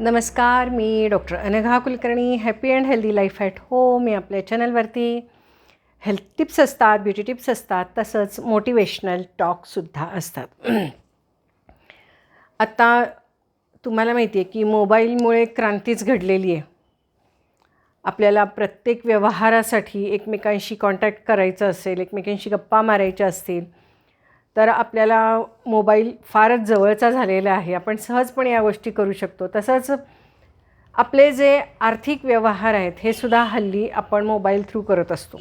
नमस्कार मी doctor Anagha Kulkarni happy and healthy life at home या आपल्या चॅनलवरती हेल्थ टिप्स असतात ब्युटी टिप्स असतात तसंच मोटिवेशनल टॉकसुद्धा असतात. आत्ता तुम्हाला माहिती आहे की मोबाईलमुळे क्रांतीच घडलेली आहे. आपल्याला प्रत्येक व्यवहारासाठी एकमेकांशी कॉन्टॅक्ट करायचं असेल एकमेकांशी गप्पा मारायच्या असतील तर आपल्याला मोबाईल फारच जवळचा झालेला आहे. आपण सहजपणे या गोष्टी करू शकतो. तसंच आपले जे आर्थिक व्यवहार आहेत हे सुद्धा हल्ली आपण मोबाईल थ्रू करत असतो.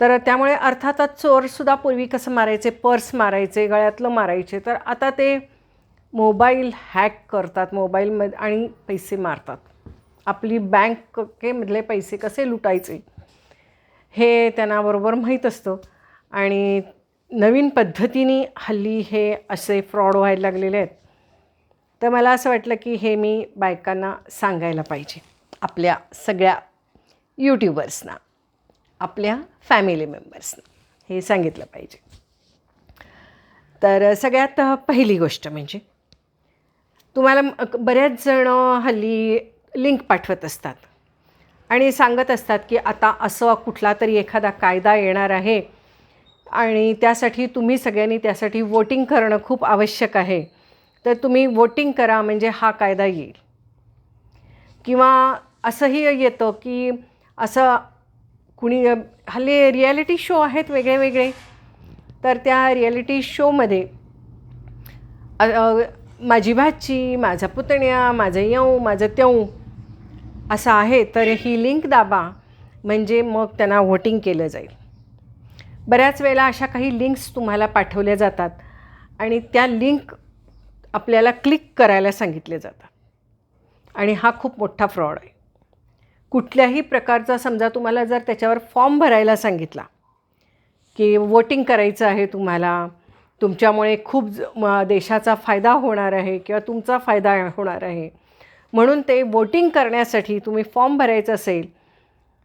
तर त्यामुळे अर्थातच चोरसुद्धा पूर्वी कसं मारायचे? पर्स मारायचे गळ्यातलं मारायचे. तर आता ते मोबाईल हॅक करतात मोबाईलमध्ये आणि पैसे मारतात. आपली बँकेमधले पैसे कसे लुटायचे? हे त्यांना बरोबर माहीत असतं. आणि नवीन पद्धतीने हल्ली हे असे फ्रॉड व्हायला लागलेले आहेत. तर मला असं वाटलं की हे मी बायकांना सांगायला पाहिजे. आपल्या सगळ्या यूट्यूबर्सना आपल्या फॅमिली मेंबर्सना हे सांगितलं पाहिजे. तर सगळ्यात पहिली गोष्ट म्हणजे तुम्हाला बऱ्याच जणं हल्ली लिंक पाठवत असतात. आणि सांगत असतात की आता असं कुठला तरी एखादा कायदा येणार आहे आणि त्यासाठी तुम्ही सगळ्यांनी त्यासाठी वोटिंग करणं खूप आवश्यक आहे. तर तुम्ही वोटिंग करा म्हणजे हा कायदा येईल. किंवा असंही येतं की असं कुणी हल्ली रियालिटी शो आहेत वेगळे वेगळे. तर त्या रियालिटी शोमध्ये माझी भाची माझा पुतण्या माझं येऊ माझं तेऊ असं आहे तर ही लिंक दाबा. म्हणजे मग त्यांना व्होटिंग केलं जाईल. बऱ्याच वेळेला अशा काही लिंक्स तुम्हाला पाठवल्या जातात आणि त्या लिंक आपल्याला क्लिक करायला सांगितले जातात. आणि हा खूप मोठा फ्रॉड आहे. कुठल्याही प्रकारचा समजा तुम्हाला जर त्याच्यावर फॉर्म भरायला सांगितला की वोटिंग करायचं आहे तुम्हाला तुमच्यामुळे खूप देशाचा फायदा होणार आहे किंवा तुमचा फायदा होणार आहे म्हणून ते वोटिंग करण्यासाठी तुम्ही फॉर्म भरायचं असेल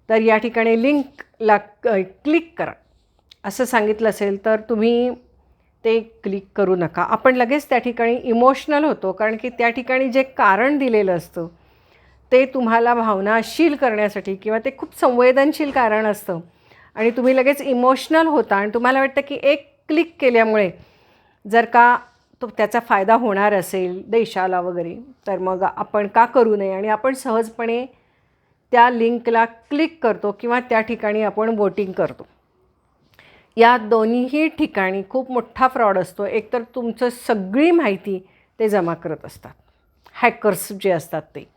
तर या ठिकाणी लिंकला क्लिक करा. असं सांगितलं असेल तर तुम्ही ते क्लिक करू नका. आपण लगेच त्या ठिकाणी इमोशनल होतो कारण की त्या ठिकाणी जे कारण दिलेलं असतं ते तुम्हाला भावनाशील करण्यासाठी किंवा ते खूप संवेदनशील कारण असतं. आणि तुम्ही लगेच इमोशनल होता आणि तुम्हाला वाटतं की एक क्लिक केल्यामुळे जर का तो त्याचा फायदा होणार असेल देशाला वगैरे तर मग आपण का करू नये? आणि आपण सहजपणे त्या लिंकला क्लिक करतो किंवा त्या ठिकाणी आपण वोटिंग करतो. या दोन्हीही ठिकाणी खूप मोठा फ्रॉड असतो. एकतर तुमचं सगळी माहिती ते जमा करत असतात. हॅकर्स जे असतात ते.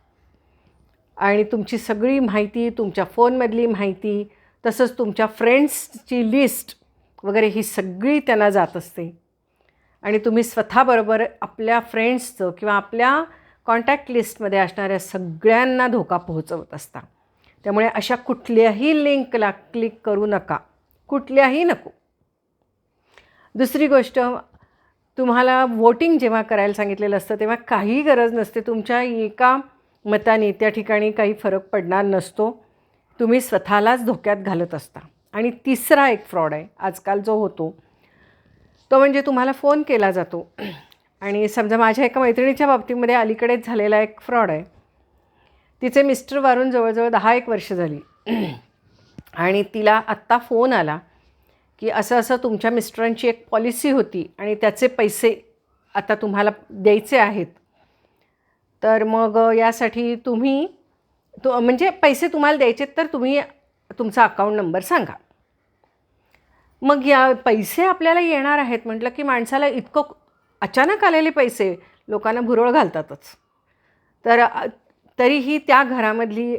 आणि तुमची सगळी माहिती तुमच्या फोनमधली माहिती तसंच तुमच्या फ्रेंड्सची लिस्ट वगैरे ही सगळी त्यांना जात असते. आणि तुम्ही स्वतःबरोबर आपल्या फ्रेंड्सचं किंवा आपल्या कॉन्टॅक्ट लिस्टमध्ये असणाऱ्या सगळ्यांना धोका पोहोचवत असता. त्यामुळे अशा कुठल्याही लिंकला क्लिक करू नका. कुठल्याही नको. दुसरी गोष्ट तुम्हाला वोटिंग जेव्हा करायला सांगितलेलं असतं तेव्हा काही गरज नसते. तुमच्या एका मताने त्या ठिकाणी काही फरक पडणार नसतो. तुम्ही स्वतःलाच धोक्यात घालत असता. आणि तिसरा एक फ्रॉड आहे आजकाल जो होतो तो म्हणजे तुम्हाला फोन केला जातो. आणि समजा माझ्या एका मैत्रिणीच्या बाबतीमध्ये अलीकडेच झालेला एक फ्रॉड आहे. तिचे मिस्टर वारून जवळजवळ दहा एक वर्ष झाली. आणि तिला आत्ता फोन आला की असं असं तुमच्या मिस्टरांची एक पॉलिसी होती आणि त्याचे पैसे आता तुम्हाला द्यायचे आहेत. तर मग यासाठी तुम्ही तो म्हणजे पैसे तुम्हाला द्यायचे तर तुम्ही तुमचा अकाउंट नंबर सांगा. मग या पैसे आपल्याला येणार आहेत म्हटलं की माणसाला इतकं अचानक आलेले पैसे लोकांना भुरळ घालतातच. तर तरीही त्या घरामधली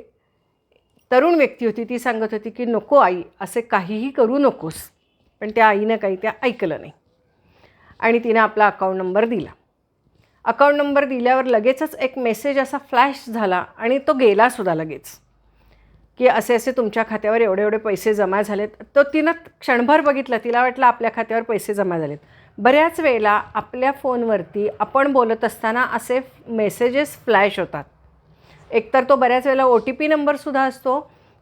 तरुण व्यक्ती होती ती सांगत होती की नको आई असे काहीही करू नकोस. पण त्या आईनं काही त्या ऐकलं नाही. आणि तिनं आपला अकाउंट नंबर दिला. अकाउंट नंबर दिल्यावर लगेचच एक मेसेज असा फ्लॅश झाला आणि तो गेलासुद्धा लगेच. की असे असे तुमच्या खात्यावर एवढे एवढे पैसे जमा झालेत. तो तिनं क्षणभर बघितलं. तिला वाटलं आपल्या खात्यावर पैसे जमा झालेत. बऱ्याच वेळेला आपल्या फोनवरती आपण बोलत असताना असे मेसेजेस फ्लॅश होतात. एकतर तो बऱ्याच वेळेला ओ टी पी नंबरसुद्धा असतो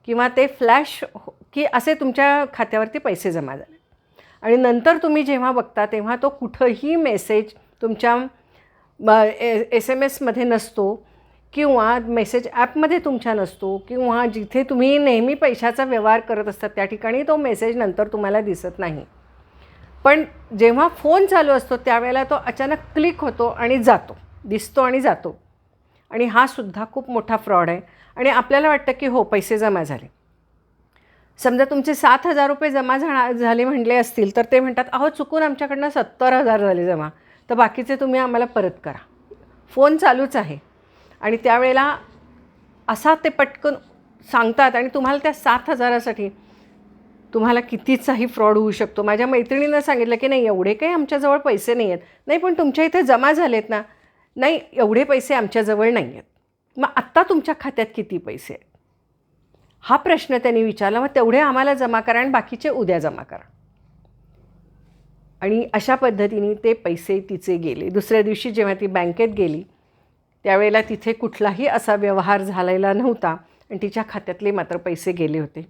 किंवा ते फ्लॅश हो- की असे तुमच्या खात्यावरती पैसे जमा झाले. आणि नंतर तुम्ही जेव्हा बघता तेव्हा तो कुठंही मेसेज तुमच्या एस एम एसमध्ये नसतो किंवा मेसेज ॲपमध्ये तुमच्या नसतो किंवा जिथे तुम्ही नेहमी पैशाचा व्यवहार करत असतात त्या ठिकाणी तो मेसेज नंतर तुम्हाला दिसत नाही. पण जेव्हा फोन चालू असतो त्यावेळेला तो अचानक क्लिक होतो आणि जातो दिसतो आणि जातो. आणि हा सुद्धा खूप मोठा फ्रॉड आहे. आणि आपल्याला वाटतं की हो पैसे जमा झाले. समजा तुमचे सात हजार रुपये जमा झाणा झाले म्हणले असतील तर ते म्हणतात अहो चुकून आमच्याकडनं सत्तर हजार झाले जमा. तर बाकीचे तुम्ही आम्हाला परत करा. फोन चालूच आहे. आणि त्यावेळेला असा ते पटकन सांगतात आणि तुम्हाला त्या सात हजारासाठी तुम्हाला कितीचाही फ्रॉड होऊ शकतो. माझ्या मैत्रिणीनं सांगितलं की नाही एवढे काही आमच्याजवळ पैसे नाही आहेत नाही पण तुमच्या इथे जमा झालेत ना. नाही एवढे पैसे आमच्याजवळ नाही आहेत मग आत्ता तुमच्या खात्यात किती पैसे आहेत? हा प्रश्न त्यांनी विचारला मग तेवढे आम्हाला जमा करा आणि बाकीचे उद्या जमा करा. आणि अशा पद्धतीने ते पैसे तिचे गेले. दुसऱ्या दिवशी जेव्हा ती बँकेत गेली त्यावेळेला तिथे कुठलाही असा व्यवहार झालेला नव्हता आणि तिच्या खात्यातले मात्र पैसे गेले होते.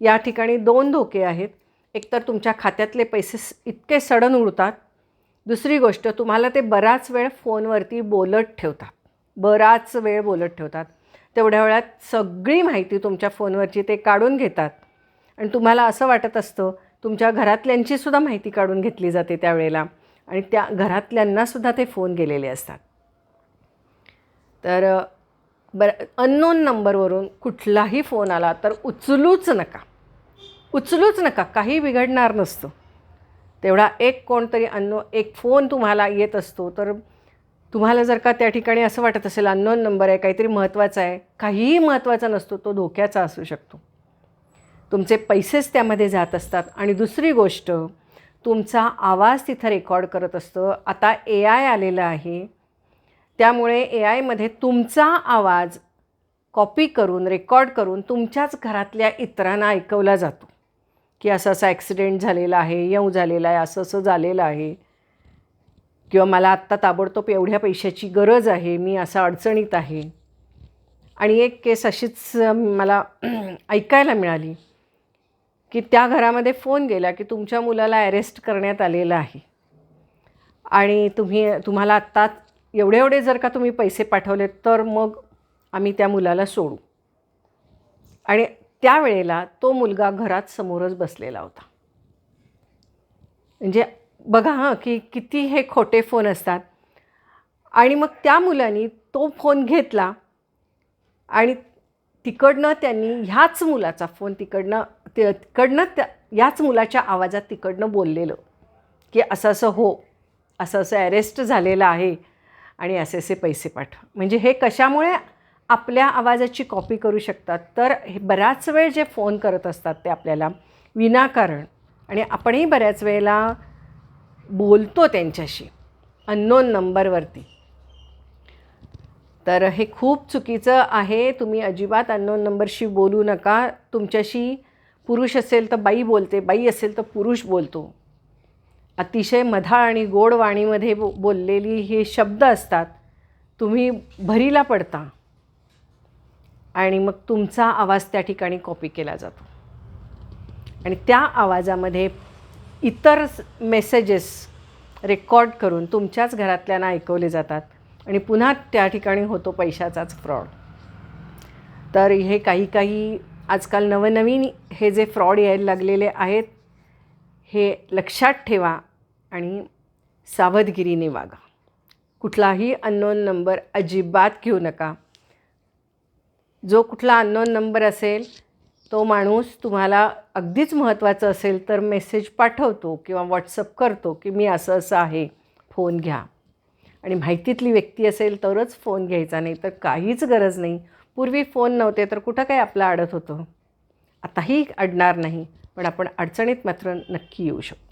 या ठिकाणी दोन धोके आहेत. एकतर तुमच्या खात्यातले पैसे इतके सडन उडतात दुसरी गोष्ट तुम्हाला ते बराच वेळ फोनवरती बोलत ठेवतात. बराच वेळ बोलत ठेवतात. तेवढ्या वेळात सगळी माहिती तुमच्या फोनवरची ते काढून घेतात. आणि तुम्हाला असं वाटत असतं तुमच्या घरातल्यांचीसुद्धा माहिती काढून घेतली जाते त्यावेळेला. आणि त्या घरातल्यांनासुद्धा ते फोन गेलेले असतात. तर बरं अननोन नंबरवरून कुठलाही फोन आला तर उचलूच नका. उचलूच नका. काही बिघडणार नसतं. तेवढा एक कोणतरी अन्न एक फोन तुम्हाला येत असतो. तर तुम्हाला जर का त्या ठिकाणी असं वाटत असेल अननोन नंबर आहे काहीतरी महत्त्वाचा आहे काहीही महत्त्वाचा नसतो तो धोक्याचा असू शकतो. तुमचे पैसेच त्यामध्ये जात असतात. आणि दुसरी गोष्ट तुमचा आवाज तिथं रेकॉर्ड करत असतं. आता ए आय आलेलं आहे. त्यामुळे ए आयमध्ये तुमचा आवाज कॉपी करून रेकॉर्ड करून तुमच्याच घरातल्या इतरांना ऐकवला जातो. की असं असं ॲक्सिडेंट झालेला आहे येऊ झालेला आहे असं असं झालेलं आहे. किंवा मला आत्ता ताबडतोब एवढ्या पैशाची गरज आहे मी असं अडचणीत आहे. आणि एक केस अशीच मला ऐकायला मिळाली की त्या घरामध्ये फोन गेला की तुमच्या मुलाला अरेस्ट करण्यात आलेलं आहे. आणि तुम्ही तुम्हाला आत्ता एवढे एवढे जर का तुम्ही पैसे पाठवले तर मग आम्ही त्या मुलाला सोडू. आणि त्यावेळेला तो मुलगा घरात समोरच बसलेला होता. म्हणजे बघा हां की किती हे खोटे फोन असतात. आणि मग त्या मुलांनी तो फोन घेतला आणि तिकडनं त्यांनी ह्याच मुलाचा फोन तिकडनं ते तिकडनं त्या याच मुलाच्या आवाजात तिकडनं बोललेलं की असं असं हो असं असं अरेस्ट झालेलं आहे आणि असे असे पैसे पाठवा. म्हणजे हे कशामुळे आपल्या आवाजाची कॉपी करू शकतात. तर हे बराच वेळ जे फोन करत असतात ते आपल्याला विनाकारण आणि आपणही बऱ्याच वेळेला बोलतो त्यांच्याशी अननोन नंबरवरती तर हे खूप चुकीचं आहे. तुम्ही अजिबात अननोन नंबरशी बोलू नका. तुमच्याशी पुरुष असेल तर बाई बोलते बाई असेल तर पुरुष बोलतो. अतिशय मधाळ आणि गोड वाणीमध्ये बो बोललेली हे शब्द असतात. तुम्ही भरीला पडता. आणि मग तुमचा आवाज त्या ठिकाणी कॉपी केला जातो. आणि त्या आवाजामध्ये इतर मेसेजेस रेकॉर्ड करून तुमच्याच घरातल्यांना ऐकवले जातात आणि पुन्हा त्या ठिकाणी होतो पैशाचाच फ्रॉड तर हे काही काही आजकाल नवनवीन हे जे फ्रॉड यायला लागलेले आहेत हे लक्षात ठेवा आणि सावधगिरीने वागा. कुठलाही अननोन नंबर अजिबात घेऊ नका. जो कुठला अननोन नंबर असेल तो माणूस तुम्हाला अगदीच महत्त्वाचं असेल तर मेसेज पाठवतो किंवा व्हॉट्सअप करतो की मी असं असं आहे फोन घ्या. आणि माहितीतली व्यक्ती असेल तरच फोन घ्यायचा नाही तर काहीच गरज नाही. पूर्वी फोन नव्हते तर कुठं काय आपलं अडत होतं? आताही अडणार नाही पण आपण अडचणीत मात्र नक्की येऊ शकतो.